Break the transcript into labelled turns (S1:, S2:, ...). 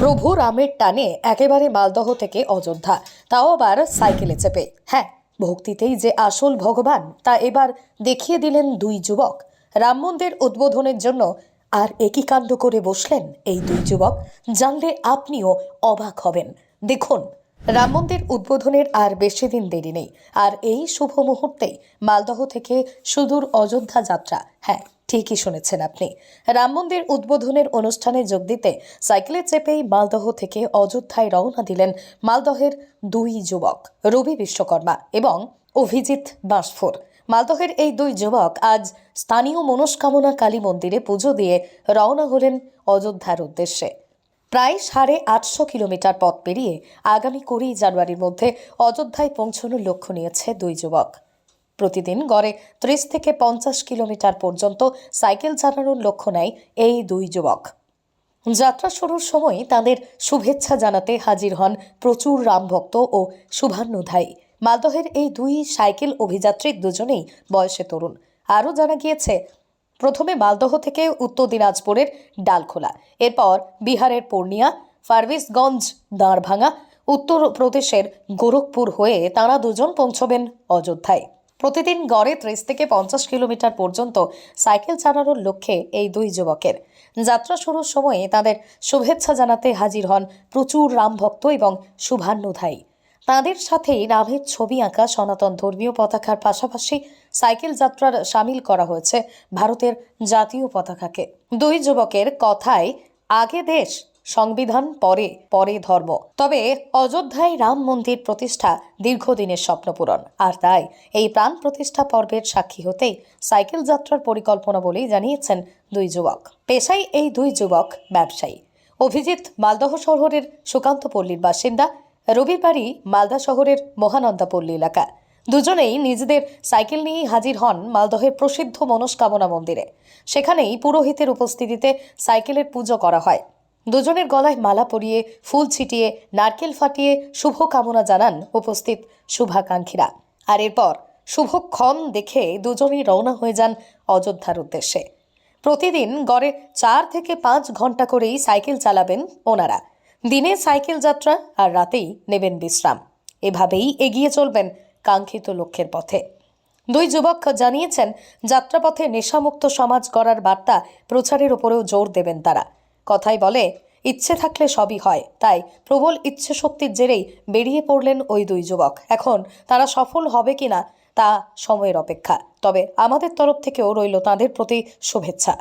S1: প্রভু রামের টানে একেবারে মালদহ থেকে অযোধ্যা, তাও আবার সাইকেলে চেপে। হ্যাঁ ভক্তিতেই যে আসল ভগবান, তা এবার দেখিয়ে দিলেন দুই যুবক। রাম মন্দির উদ্বোধনের জন্য আর একই কাণ্ড করে বসলেন এই দুই যুবক। জানলে আপনিও অবাক হবেন। দেখুন, রাম মন্দির উদ্বোধনের আর বেশি দিন দেরি নেই। আর এই শুভ মুহূর্তেই মালদহ থেকে সুদূর অযোধ্যা যাত্রা। হ্যাঁ ঠিকই শুনেছেন আপনি। রাম মন্দির উদ্বোধনের অনুষ্ঠানে যোগ দিতে সাইকেলে চেপেই মালদহ থেকে অযোধ্যায় রওনা দিলেন মালদহের দুই যুবক, রবি বিশ্বকর্মা এবং অভিজিৎ বাঁশফোর মালদহের এই দুই যুবক আজ স্থানীয় মনস্কামনা কালী মন্দিরে পুজো দিয়ে রওনা হলেন অযোধ্যার উদ্দেশ্যে। প্রায় সাড়ে আটশো কিলোমিটার পথ পেরিয়ে আগামী কুড়ি জানুয়ারির মধ্যে অযোধ্যায় পৌঁছানোর লক্ষ্য নিয়েছে দুই যুবক। প্রতিদিন গড়ে ত্রিশ থেকে পঞ্চাশ কিলোমিটার পর্যন্ত সাইকেল চালানোর লক্ষ্য নেয় এই দুই যুবক। যাত্রা শুরুর সময় তাদের শুভেচ্ছা জানাতে হাজির হন প্রচুর রামভক্ত ও শুভান্নুধায়ী মালদহের এই দুই সাইকেল অভিযাত্রী দুজনেই বয়সে তরুণ। আরও জানা গিয়েছে, প্রথমে মালদহ থেকে উত্তর দিনাজপুরের ডালখোলা, এরপর বিহারের পূর্ণিয়া ফারভিসগঞ্জ দাঁড়ভাঙা, উত্তরপ্রদেশের গোরখপুর হয়ে তাঁরা দুজন পৌঁছবেন অযোধ্যায়। প্রতিদিন গড়ে ত্রিশ থেকে পঞ্চাশ কিলোমিটার পর্যন্ত সাইকেল চালানোর লক্ষ্যে এই দুই যুবকের। যাত্রা শুরুর সময়ে তাদের শুভেচ্ছা জানাতে হাজির হন প্রচুর রামভক্ত এবং শুভান্নুধায়ী। তাদের সাথেই রামের ছবি আঁকা সনাতন ধর্মীয় পতাকার পাশাপাশি সাইকেল যাত্রার সামিল করা হয়েছে ভারতের জাতীয় পতাকাকে। দুই যুবকের কথায়, আগে দেশ সংবিধান পরে পরে ধর্ম। তবে অযোধ্যায় রাম মন্দির প্রতিষ্ঠা দীর্ঘদিনের স্বপ্নপূরণ আর তাই এই প্রাণ প্রতিষ্ঠা পর্বের সাক্ষী হতেই সাইকেল যাত্রার পরিকল্পনা বলেই জানিয়েছেন দুই যুবক। পেশায় এই দুই যুবক ব্যবসায়ী। অভিজিৎ মালদহ শহরের সুকান্ত পল্লীর বাসিন্দা, রবিবারই মালদা শহরের মহানন্দাপল্লী এলাকা। দুজনেই নিজেদের সাইকেল নিয়েই হাজির হন মালদহের প্রসিদ্ধ মনস্কামনা মন্দিরে। সেখানেই পুরোহিতের উপস্থিতিতে সাইকেলের পুজো করা হয়। দুজনের গলায় মালা পরিয়ে, ফুল ছিটিয়ে, নারকেল ফাটিয়ে শুভ কামনা জানান উপস্থিত শুভাকাঙ্ক্ষীরা। আর এরপর শুভক্ষণ দেখে দুজনেই রওনা হয়ে যান অযোধ্যার উদ্দেশ্যে। প্রতিদিন গড়ে চার থেকে পাঁচ ঘণ্টা করেই সাইকেল চালাবেন ওনারা। দিনে সাইকেল যাত্রা আর রাতেই নেবেন বিশ্রাম। এভাবেই এগিয়ে চলবেন কাঙ্ক্ষিত লক্ষ্যের পথে। দুই যুবক জানিয়েছেন, যাত্রাপথে নেশামুক্ত সমাজ গড়ার বার্তা প্রচারের উপরেও জোর দেবেন তারা। কথাই বলে, ইচ্ছে থাকলে সবই হয়। তাই প্রবল ইচ্ছে শক্তির জেরেই বেরিয়ে পড়লেন ওই দুই যুবক। এখন তারা সফল হবে কিনা তা সময়ের অপেক্ষা। তবে আমাদের তরফ থেকেও রইল তাদের প্রতি শুভেচ্ছা।